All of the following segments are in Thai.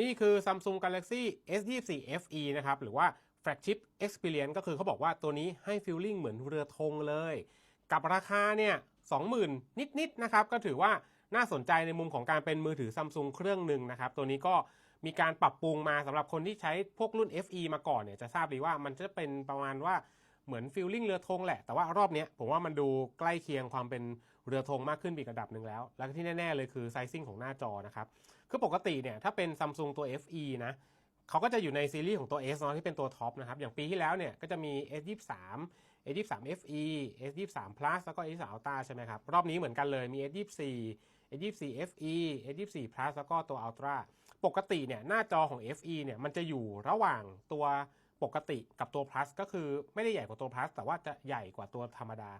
นี่คือ Samsung Galaxy S24 FE นะครับ หรือว่า Flagship Experience ก็คือเขาบอกว่าตัวนี้ให้ฟีลลิ่งเหมือนเรือธงเลย กับราคาเนี่ย20,000 นิดๆนะครับ ก็ถือว่าน่าสนใจในมุมของการเป็นมือถือ Samsung เครื่องหนึ่งนะครับ ตัวนี้ก็มีการปรับปรุงมาสำหรับคนที่ใช้พวกรุ่น FE มาก่อนเนี่ยจะทราบดีว่ามันจะเป็นประมาณว่า เหมือนฟีลลิ่งเรือธงแหละ แต่ว่ารอบนี้ผมว่ามันดูใกล้เคียงความเป็นเรือธงมากขึ้นอีกระดับหนึ่งแล้ว แล้วที่แน่ ๆ เลยคือไซซิ่งของหน้าจอนะครับ คือปกติเนี่ยถ้าเป็น Samsung ตัว FE นะเขาก็จะอยู่ในซีรีส์ของตัว S เนาะที่เป็นตัวท็อปนะครับ อย่างปีที่แล้วเนี่ยก็จะมี S23 S23 FE S23 Plus แล้วก็ S23 Ultra ใช่ไหมครับ รอบนี้เหมือนกันเลยมี S24 S24 FE S24 Plus แล้วก็ตัว Ultra ปกติเนี่ยหน้าจอของ FE เนี่ยมันจะอยู่ระหว่างตัว ปกติกับตัว plus ก็คือไม่ได้ใหญ่กว่าตัว plus แต่ว่าจะใหญ่กว่าตัวธรรมดา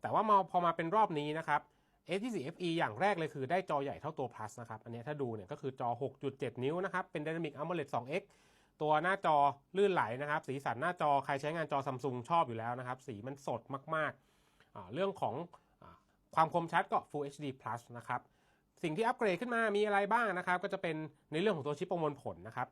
แต่ว่ามาพอมาเป็นรอบนี้นะครับ A24 FE อย่างแรกเลยคือได้จอใหญ่เท่าตัว plus นะครับ อันนี้ถ้าดูเนี่ยก็คือจอ 6.7 นิ้วนะครับ เป็น Dynamic AMOLED 2X ตัวหน้าจอลื่นไหลนะครับ สีสันหน้าจอใครใช้งานจอซัมซุงชอบอยู่แล้วนะครับ สีมันสดมากๆ เรื่องของอความคมชัดก็ Full HD Plus นะครับ สิ่งที่อัปเกรดขึ้นมามีอะไรบ้างนะครับ ก็จะเป็นในเรื่องของตัวชิปประมวลผลนะครับ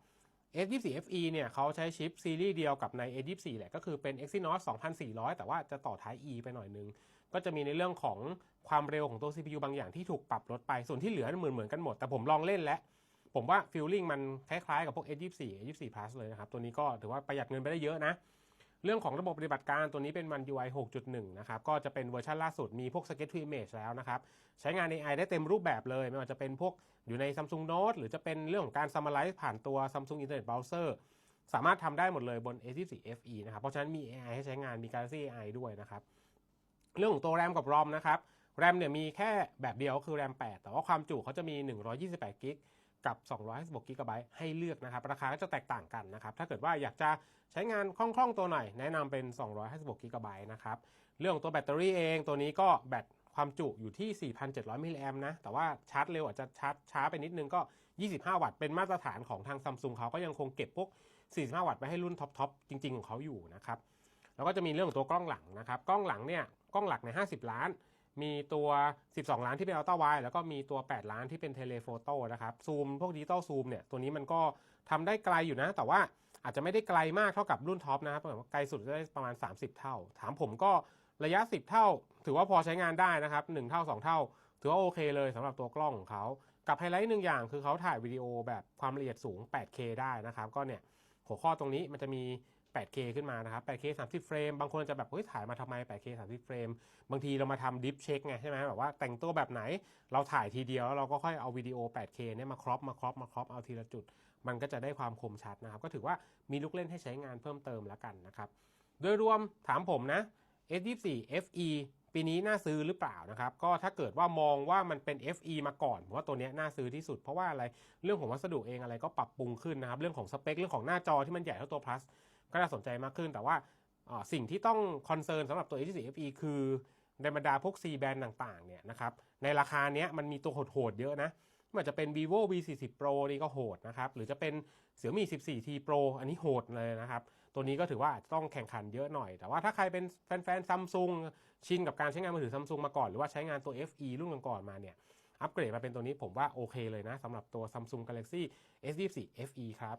S24 FE เนี่ยเขาใช้ชิปซีรีส์เดียวกับใน S24 แหละก็คือเป็น Exynos 2400 แต่ว่าจะต่อท้าย E ไปหน่อยนึง ก็จะมีในเรื่องของความเร็วของตัว CPU บางอย่างที่ถูกปรับลดไป ส่วนที่เหลือเหมือนเหมือนกันหมด แต่ผมลองเล่นแล้ว ผมว่าฟิลลิ่งมันคล้ายๆกับพวก S24 S24 Plus เลยนะครับ ตัวนี้ก็ถือว่าประหยัดเงินไปได้เยอะนะ เรื่องของระบบปฏิบัติการตัวนี้เป็นมัน UI 6.1 นะครับ ก็จะเป็นเวอร์ชันล่าสุดมีพวก Sketch to Image แล้วนะครับ ใช้งาน AI ได้เต็มรูปแบบเลย ไม่ว่าจะเป็นพวกอยู่ใน Samsung Note หรือจะเป็นเรื่องของการ Summarize ผ่านตัว Samsung Internet Browser สามารถทำได้หมดเลยบน A24 FE นะครับ เพราะฉะนั้นมี AI ให้ใช้งานมี Galaxy AI ด้วยนะครับ เรื่องของตัว RAM กับ ROM นะครับ RAM เนี่ยมีแค่แบบเดียวคือ RAM 8แต่ว่าความจุเขาจะมี128กิก กับ256กิกะไบต์ให้เลือกนะครับ ราคาก็จะแตกต่างกันนะครับ ถ้าเกิดว่าอยากจะใช้งานคล่องๆตัวหน่อย แนะนำเป็น256กิกะไบต์นะครับ เรื่องของตัวแบตเตอรี่เองตัวนี้ก็แบตความจุอยู่ที่ 4,700 มิลลิแอมนะ แต่ว่าชาร์จเร็วอาจจะชาร์จช้าไปนิดนึงก็ 25 วัตต์ เป็นมาตรฐานของทางซัมซุงเขาก็ยังคงเก็บพวก 45 วัตต์ไว้ให้รุ่นท็อปๆจริง ๆ ของเขาอยู่นะครับ แล้วก็จะมีเรื่องของตัวกล้องหลังนะครับ กล้องหลังเนี่ย กล้องหลักใน 50 ล้าน มีตัว 12 ล้านที่เป็นอัลตร้าไวแล้วก็มีตัว 8 ล้านที่เป็นเทเลโฟโต้นะครับซูมพวกดิจิตอลซูมเนี่ยตัวนี้มันก็ทำได้ไกลอยู่นะ แต่ว่าอาจจะไม่ได้ไกลมากเท่ากับรุ่นท็อปนะครับแบบว่าไกลสุดได้ประมาณ 30 เท่า ถามผมก็ระยะ 10 เท่า ถือว่าพอใช้งานได้นะครับ1เท่า 2 เท่า ถือว่าโอเคเลยสำหรับตัวกล้องของเขากับไฮไลท์หนึ่งอย่างคือเขาถ่ายวิดีโอแบบความละเอียดสูง 8K ได้นะครับ ก็เนี่ยหัวข้อตรงนี้มันจะมี 8K ขึ้นมานะครับ 8K 30 เฟรม บางคนจะแบบ เฮ้ย ถ่ายมาทำไม 8K 30 เฟรม บางทีเรามาทำดิฟเช็คไงใช่ไหมแบบว่าแต่งตัวแบบไหน เราถ่ายทีเดียวแล้วเราก็ค่อยเอาวิดีโอ 8K เนี่ยมาครอป มาครอป มาครอป เอาทีละจุด มันก็จะได้ความคมชัดนะครับ ก็ถือว่ามีลูกเล่นให้ใช้งานเพิ่มเติมแล้วกันนะครับ โดยรวมถามผมนะ S24 FE ปีนี้น่าซื้อหรือเปล่านะครับ ก็ถ้าเกิดว่ามองว่ามันเป็น FE มาก่อนผมว่าตัวนี้น่าซื้อที่สุด เพราะว่าอะไรเรื่องของวัสดุเองอะไรก็ปรับปรุงขึ้นนะครับ เรื่องของสเปค เรื่องของหน้าจอที่มันใหญ่เท่าตัว plus ก็น่าสนใจมากขึ้น แต่ว่าสิ่งที่ต้องคอนเซิร์นสำหรับตัว S24 FE คือในบรรดาพวก C band ต่างๆเนี่ยนะครับในราคาเนี้ยมันมีตัวโหดๆเยอะนะไม่ว่าจะเป็น vivo v40 pro นี่ก็โหดนะครับ หรือจะเป็น xiaomi 14t pro อันนี้โหดเลยนะครับ ตัวนี้ก็ถือว่าต้องแข่งขันเยอะหน่อย แต่ว่าถ้าใครเป็นแฟนๆซัมซุงชินกับการใช้งานมือถือซัมซุงมาก่อน หรือว่าใช้งานตัว FE รุ่นก่อนๆมาเนี่ย อัปเกรดมาเป็นตัวนี้ผมว่าโอเคเลยนะสำหรับตัว Samsung Galaxy S24 FE ครับ